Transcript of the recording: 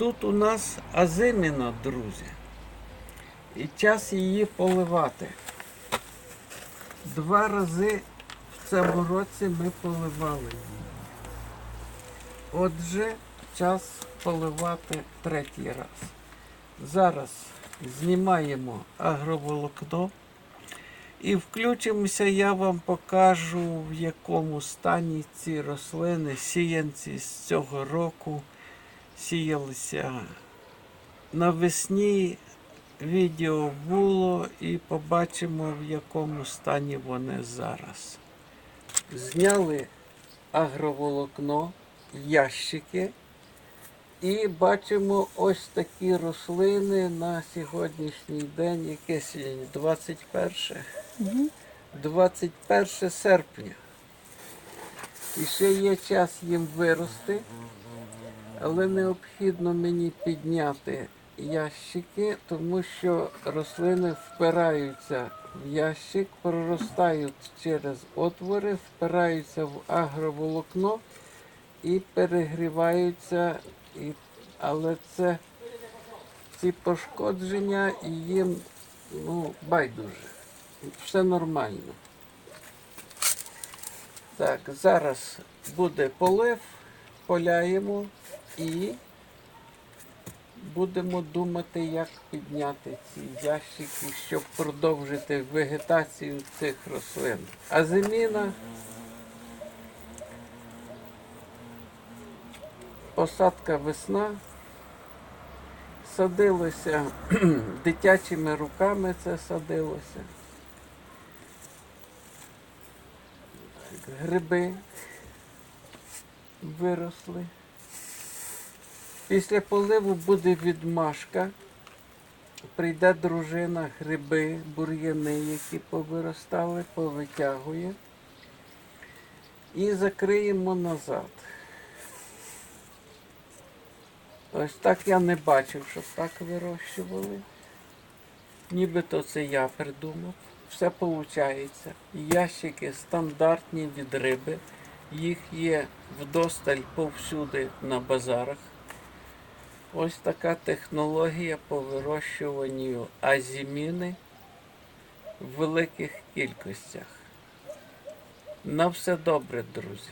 тут у нас азиміна, друзі. І час її поливати. Два рази в цьому році ми поливали її. Отже, час поливати третій раз. Зараз знімаємо агроволокно і включимося, я вам покажу, в якому стані ці рослини, сіянці з цього року сіялися навесні. Відео було і побачимо, в якому стані вони зараз. Зняли агроволокно, ящики. І бачимо ось такі рослини на сьогоднішній день, яке сьогодні 21, 21 серпня. І ще є час їм вирости, але необхідно мені підняти ящики, тому що рослини впираються в ящик, проростають через отвори, впираються в агроволокно і перегріваються, і, але це ці пошкодження їм ну, байдуже. Все нормально. Так, зараз буде полив, поляємо і будемо думати, як підняти ці ящики, щоб продовжити вегетацію цих рослин. А зиміна посадка весна. Садилося дитячими руками це садилося. Гриби виросли. Після поливу буде відмашка. Прийде дружина, гриби, бур'яни, які повиростали, повитягує. І закриємо назад. Ось так я не бачив, щоб так вирощували. Нібито це я придумав. Все виходить. Ящики стандартні від риби. Їх є вдосталь повсюди на базарах. Ось така технологія по вирощуванню азіміни в великих кількостях. На все добре, друзі.